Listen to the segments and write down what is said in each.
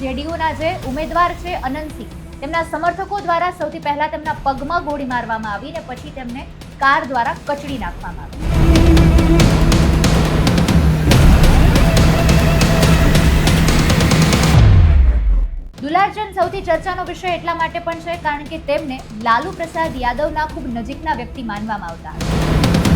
જેડીયુના જે ઉમેદવાર છે અનંતસિંહ, તેમના સમર્થકો દ્વારા સૌથી પહેલા તેમના પગમાં ગોળી મારવામાં આવી ને પછી તેમને કાર દ્વારા કચડી નાખવામાં આવી. દુલારચંદ સૌથી ચર્ચાનો વિષય એટલા માટે પણ છે, કારણ કે તેમને લાલુ પ્રસાદ યાદવના ખૂબ નજીકના વ્યક્તિ માનવામાં આવતા હતા.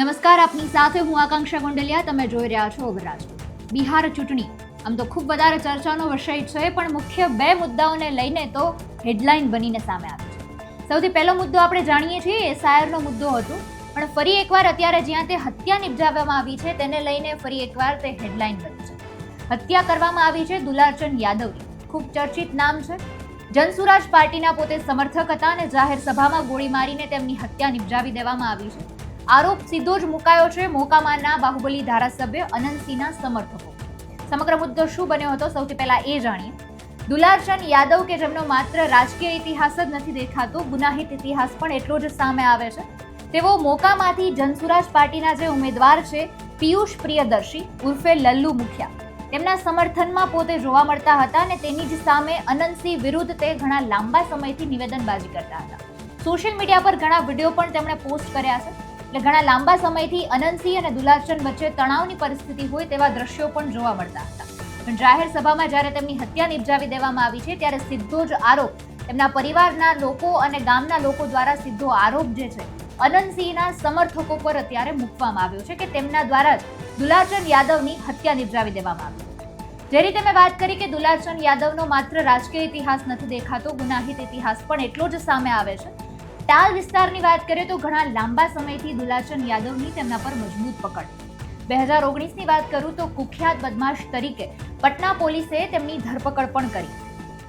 નમસ્કાર, આપની સાથે હું આકાંક્ષા ગોંડલિયા. તમે જોઈ રહ્યા છો અગરાજ બિહાર ચૂંટણી. આમ તો ખૂબ વધારે ચર્ચાનો વિષય છે, પણ મુખ્ય બે મુદ્દાઓને લઈને તો હેડલાઇન બનીને સામે આવે છે. સૌથી પહેલો મુદ્દો આપણે જાણીએ છીએ, એસઆઈઆરનો મુદ્દો હતો. પણ ફરી એકવાર અત્યારે જ્યાં તે હત્યા નિપજાવવામાં આવી છે, તેને લઈને ફરી એકવાર તે હેડલાઇન બની છે. હત્યા કરવામાં આવી છે દુલારચંદ યાદવની. ખૂબ ચર્ચિત નામ છે. જનસુરાજ પાર્ટીના પોતે સમર્થક હતા અને જાહેર સભામાં ગોળી મારીને તેમની હત્યા નિપજાવી દેવામાં આવી છે. આરોપ સીધો જ મુકાયો છે. મોકામાના બાહુબલી ધારાસભ્ય અનંતસિંહના સમર્થકો. સમગ્ર મુદ્દો શું બન્યો હતો સૌથી પહેલા એ જાણીએ. દુલારચંદ યાદવ કે જેમનો માત્ર રાજકીય ઇતિહાસ જ નથી દેખાતો, ગુનાહિત ઇતિહાસ પણ એટલો જ સામે આવે છે. તેઓ મોકામાંથી જનસુરાજ પાર્ટીના જે ઉમેદવાર છે, પિયુષ પ્રિયદર્શી, ઉર્ફે લલ્લુ મુખિયા. તેમના સમર્થનમાં પોતે જોવા મળતા હતા અને તેની જ સામે અનંતસિંહ વિરુદ્ધ તે ઘણા લાંબા સમયથી નિવેદનબાજી કરતા હતા. સોશિયલ મીડિયા પર ઘણા વીડિયો પણ તેમણે પોસ્ટ કર્યા છે. એટલે ઘણા લાંબા સમયથી અનંતસિંહ અને દુલારચંદ વચ્ચે તણાવની પરિસ્થિતિ હોય તેવા દ્રશ્યો પણ જોવા મળતા હતા. પણ જાહેર સભામાં જ્યારે તેમની હત્યા નિપજાવી દેવામાં આવી છે, ત્યારે સીધો જ આરોપ તેમના પરિવારના લોકો અને ગામના લોકો દ્વારા સીધો આરોપ જે છે, અનંતસિંહના સમર્થકો પર અત્યારે મૂકવામાં આવ્યો છે કે તેમના દ્વારા જ દુલારચંદ યાદવની હત્યા નિપજાવી દેવામાં આવી જે રીતે મેં વાત કરી કે દુલારચંદ યાદવનો માત્ર રાજકીય ઇતિહાસ નથી દેખાતો, ગુનાહિત ઇતિહાસ પણ એટલો જ સામે આવે છે ટાલ વિસ્તારની વાત કરીએ તો ઘણા લાંબા સમયથી દુલાચંદ યાદવની તેમના પર મજબૂત પકડ. બે હજાર ઓગણીસની વાત કરું તો કુખ્યાત બદમાશ તરીકે પટના પોલીસે તેમની ધરપકડ પણ કરી.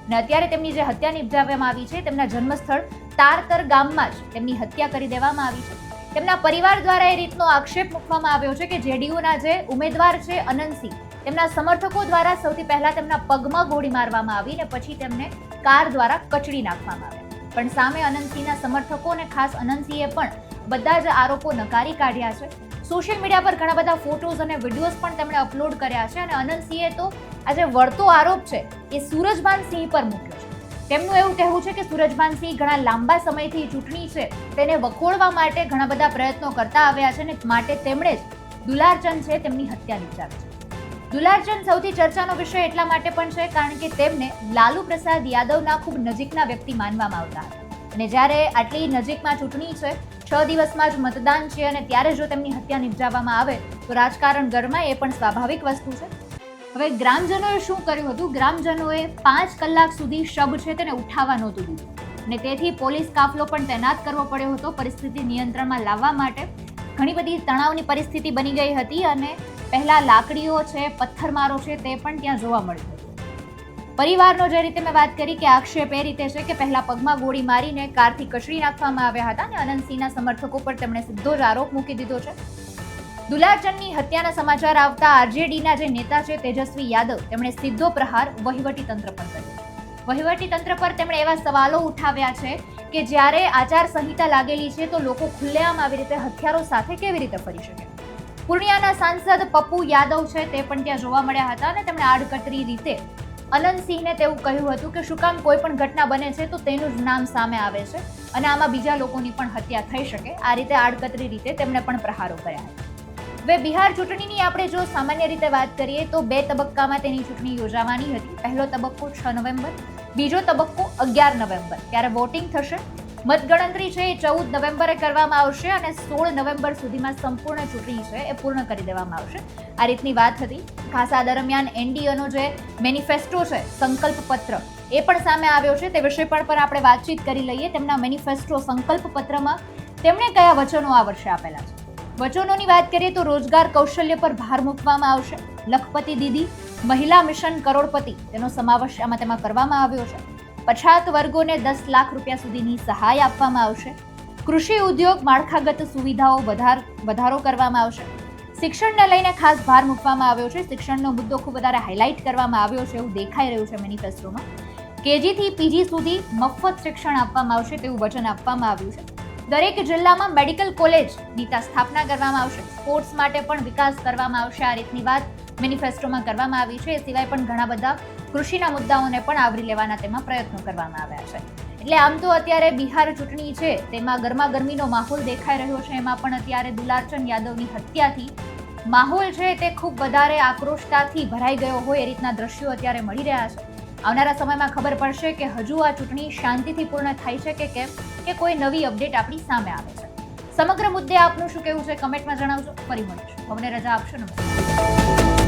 અને અત્યારે તેમની જે હત્યા નિપજાવવામાં આવી છે, તેમના જન્મસ્થળ તારતર ગામમાં જ તેમની હત્યા કરી દેવામાં આવી છે. તેમના પરિવાર દ્વારા એ રીતનો આક્ષેપ મૂકવામાં આવ્યો છે કે જેડીયુના જે ઉમેદવાર છે, અનંતસિંહ, તેમના સમર્થકો દ્વારા સૌથી પહેલા તેમના પગમાં ગોળી મારવામાં આવી ને પછી તેમને કાર દ્વારા કચડી નાખવામાં આવ્યા પણ સામે અનંતસિંહના સમર્થકો અને ખાસ અનંતસિંહે પણ બધા જ આરોપો નકારી કાઢ્યા છે. સોશિયલ મીડિયા પર ઘણા બધા ફોટોઝ અને વિડીયોઝ પણ તેમણે અપલોડ કર્યા છે અને અનંતસિંહે તો આ જે વળતો આરોપ છે એ સૂરજભાન સિંહ પર મૂક્યો છે. તેમનું એવું કહેવું છે કે સૂરજભાન સિંહ ઘણા લાંબા સમયથી ચૂંટણી છે, તેને વખોડવા માટે ઘણા બધા પ્રયત્નો કરતા આવ્યા છે અને માટે તેમણે જ દુલારચંદ છે તેમની હત્યા વિચારી છે. દુલારચંદ સૌથી ચર્ચાનો વિષય એટલા માટે પણ છે કારણ કે તેમને લાલુ પ્રસાદ યાદવના ખૂબ નજીકના વ્યક્તિ માનવામાં આવતા હતા. અને જ્યારે આટલી નજીકમાં ચૂંટણી છે, છ દિવસમાં જ મતદાન છે અને ત્યારે જો તેમની હત્યા નિપજાવવામાં આવે, તો રાજકારણ ગરમાય એ પણ સ્વાભાવિક વસ્તુ છે. હવે ગ્રામજનોએ શું કર્યું હતું? ગ્રામજનોએ પાંચ કલાક સુધી શબ છે તેને ઉઠાવવા નહોતું દીધું. અને તેથી પોલીસ કાફલો પણ તૈનાત કરવો પડ્યો હતો પરિસ્થિતિ નિયંત્રણમાં લાવવા માટે. ઘણી બધી તણાવની પરિસ્થિતિ બની ગઈ હતી અને પહેલા લાકડીઓ છે, પથ્થરમારો છે, તે પણ ત્યાં જોવા મળશે પરિવારનો જે રીતે મેં વાત કરી કે આક્ષેપ એ રીતે છે કે પહેલા પગમાં ગોળી મારીને કારથી કચડી નાખવામાં આવ્યા હતા અને અનંતસિંહના સમર્થકો પર તેમણે સીધો જ આરોપ મૂકી દીધો છે. દુલારચંદની હત્યાના સમાચાર આવતા આરજેડીના જે નેતા છે, તેજસ્વી યાદવ, તેમણે સીધો પ્રહાર વહીવટી તંત્ર પર કર્યો. વહીવટી તંત્ર પર તેમણે એવા સવાલો ઉઠાવ્યા છે કે જ્યારે આચાર સંહિતા લાગેલી છે, તો લોકો ખુલ્લેઆમ આવી રીતે હથિયારો સાથે કેવી રીતે ફરી શકે? પૂર્ણિયાના સાંસદ પપ્પુ યાદવ છે, તે પણ ત્યાં જોવા મળ્યા હતા અને તેમણે આડકતરી રીતે અનંતસિંહને તેવું કહ્યું હતું કે શું કામ કોઈ પણ ઘટના બને છે તો તેનું જ નામ સામે આવે છે અને આમાં બીજા લોકોની પણ હત્યા થઈ શકે. આ રીતે આડકતરી રીતે તેમણે પણ પ્રહારો કર્યા હતા. હવે બિહાર ચૂંટણીની આપણે જો સામાન્ય રીતે વાત કરીએ તો બે તબક્કામાં તેની ચૂંટણી યોજાવાની હતી. પહેલો તબક્કો છ નવેમ્બર, બીજો તબક્કો અગિયાર નવેમ્બર. ત્યારે વોટિંગ થશે. મતગણતરી છે એ ચૌદ નવેમ્બરે કરવામાં આવશે અને સોળ નવેમ્બર સુધીમાં સંપૂર્ણ ચૂંટણી છે એ પૂર્ણ કરી દેવામાં આવશે. આ રીતની વાત હતી. ખાસ દરમિયાન એનડીએનો જે મેનિફેસ્ટો છે સંકલ્પ પત્ર એ પણ સામે આવ્યો છે. તે વિષય પર પણ આપણે વાતચીત કરી લઈએ. તેમના મેનિફેસ્ટો સંકલ્પ પત્રમાં તેમણે કયા વચનો આ વર્ષે આપેલા છે? વચનોની વાત કરીએ તો રોજગાર કૌશલ્ય પર ભાર મૂકવામાં આવશે. લખપતિ દીદી, મહિલા મિશન કરોડપતિ, તેનો સમાવેશ આમાં તેમાં કરવામાં આવ્યો છે. પછાત વર્ગોને દસ લાખ રૂપિયા સુધીની સહાય આપવામાં આવશે. કૃષિ ઉદ્યોગ માળખાગત સુવિધાઓ વધાર, વધારો કરવામાં આવશે. શિક્ષણને લઈને ખાસ ભાર મૂકવામાં આવ્યો છે. શિક્ષણનો મુદ્દો ખૂબ વધારે હાઇલાઇટ કરવામાં આવ્યો છે એવું દેખાઈ રહ્યું છે મેનિફેસ્ટોમાં કેજીથી પીજી સુધી મફત શિક્ષણ આપવામાં આવશે તેવું વચન આપવામાં આવ્યું છે. દરેક જિલ્લામાં મેડિકલ કોલેજની સ્થાપના કરવામાં આવશે. સ્પોર્ટ્સ માટે પણ વિકાસ કરવામાં આવશે. આ રીતની વાત મેનિફેસ્ટોમાં કરવામાં આવી છે. એ સિવાય પણ ઘણા બધા કૃષિના મુદ્દાઓને પણ આવરી લેવાના તેમાં પ્રયત્નો કરવામાં આવ્યા છે. એટલે આમ તો અત્યારે બિહાર ચૂંટણી છે, તેમાં ગરમાગરમીનો માહોલ દેખાઈ રહ્યો છે, એમાં પણ અત્યારે દુલારચંદ યાદવની હત્યાથી માહોલ છે તે ખૂબ વધારે આક્રોશતાથી ભરાઈ ગયો હોય એ રીતના દ્રશ્યો અત્યારે મળી રહ્યા છે. આવનારા સમયમાં ખબર પડશે કે હજુ આ ચૂંટણી શાંતિથી પૂર્ણ થાય છે કે કેમ, કે કોઈ નવી અપડેટ આપણી સામે આવે છે. સમગ્ર મુદ્દે આપનું શું કહેવું છે, કમેન્ટમાં જણાવજો. ફરી મળીશું. અમને રજા આપશો. નમસ્કાર.